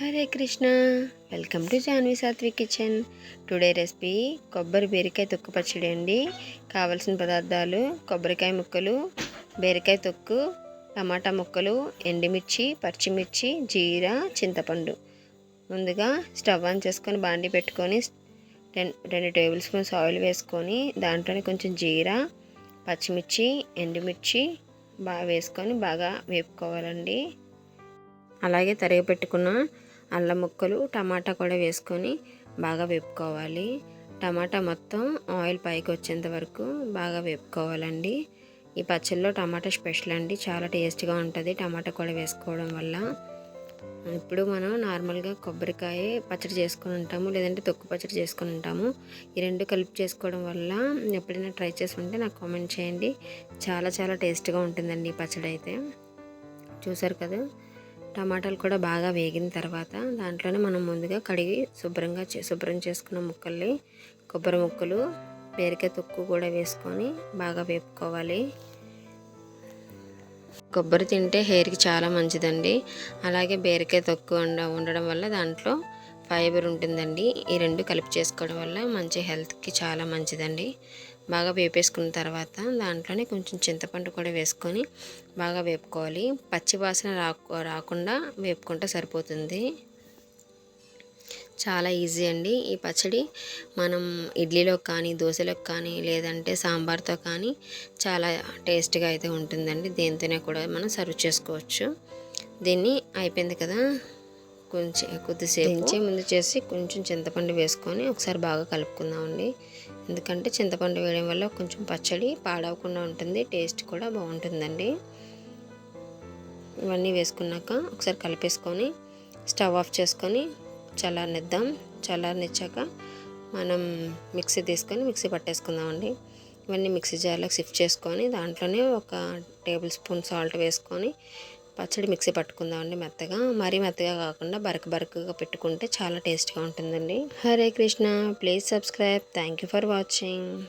Hare Krishna. Welcome to Janvi Satvik kitchen today recipe కొబ్బరి బీరకాయ తొక్కు పచ్చడి అండి. కావలసిన పదార్థాలు కొబ్బరికాయ ముక్కలు బీరకాయ తొక్కు టమాటా ముక్కలు ఎండుమిర్చి పచ్చిమిర్చి జీరా చింతపండు. ముందుగా స్టవ్ ఆన్ చేసుకొని బాండి పెట్టుకొని రెండు టేబుల్ స్పూన్స్ ఆయిల్ వేసుకొని దాంట్లోనే కొంచెం జీరా పచ్చిమిర్చి ఎండుమిర్చి బాగా వేసుకొని బాగా వేపుకోవాలండి. అలాగే తరిగి పెట్టుకున్న అల్లం ముక్కలు టమాటా కూడా వేసుకొని బాగా వేపుకోవాలి. టమాటా మొత్తం ఆయిల్ పైకి వచ్చేంత వరకు బాగా వేపుకోవాలండి. ఈ పచ్చళ్ళలో టమాటా స్పెషల్ అండి. చాలా టేస్ట్గా ఉంటుంది టమాటా కూడా వేసుకోవడం వల్ల. ఇప్పుడు మనం నార్మల్గా కొబ్బరికాయ పచ్చడి చేసుకొని ఉంటాము లేదంటే తొక్కు పచ్చడి చేసుకొని ఉంటాము. ఈ రెండు కలిపి చేసుకోవడం వల్ల ఎప్పుడైనా ట్రై చేసి ఉంటే నాకు కామెంట్ చేయండి. చాలా చాలా టేస్ట్గా ఉంటుందండి ఈ పచ్చడి అయితే. చూసారు కదా? టమాటాలు కూడా బాగా వేగిన తర్వాత దాంట్లోనే మనం ముందుగా కడిగి శుభ్రంగా శుభ్రం చేసుకున్న ముక్కల్ని కొబ్బరి ముక్కలు బీరకాయ తొక్కు కూడా వేసుకొని బాగా వేపుకోవాలి. కొబ్బరి తింటే హెయిర్కి చాలా మంచిదండి. అలాగే బీరకాయ తొక్కు ఉండడం వల్ల దాంట్లో ఫైబర్ ఉంటుందండి. ఈ రెండు కలిపి చేసుకోవడం వల్ల మంచి హెల్త్కి చాలా మంచిదండి. బాగా వేపేసుకున్న తర్వాత దాంట్లోనే కొంచెం చింతపండు కూడా వేసుకొని బాగా వేపుకోవాలి. పచ్చి వాసన రాకు రాకుండా వేపుకుంటే సరిపోతుంది. చాలా ఈజీ అండి. ఈ పచ్చడి మనం ఇడ్లీలో కానీ దోశలోకి కానీ లేదంటే సాంబార్తో కానీ చాలా టేస్ట్గా అయితే ఉంటుందండి. దేనితోనే కూడా మనం సర్వ్ చేసుకోవచ్చు. దీన్ని అయిపోయింది కదా? కొంచెం కొద్దిసేపు దించే ముందు చేసి కొంచెం చింతపండు వేసుకొని ఒకసారి బాగా కలుపుకుందామండి. ఎందుకంటే చింతపండు వేయడం వల్ల కొంచెం పచ్చడి పాడవకుండా ఉంటుంది టేస్ట్ కూడా బాగుంటుందండి. ఇవన్నీ వేసుకున్నాక ఒకసారి కలిపేసుకొని స్టవ్ ఆఫ్ చేసుకొని చల్లారనిద్దాం. చల్లారనిచ్చాక మనం మిక్సీ తీసుకొని మిక్సీ పట్టేసుకుందామండి. ఇవన్నీ మిక్సీ జార్లోకి షిఫ్ట్ చేసుకొని దాంట్లోనే ఒక టేబుల్ స్పూన్ సాల్ట్ వేసుకొని పచ్చడి మిక్సీ పట్టుకుందామండి మెత్తగా. మరీ మెత్తగా కాకుండా బరక బరకగా పెట్టుకుంటే చాలా టేస్ట్గా ఉంటుందండి. Hare Krishna. Please subscribe. Thank you for watching.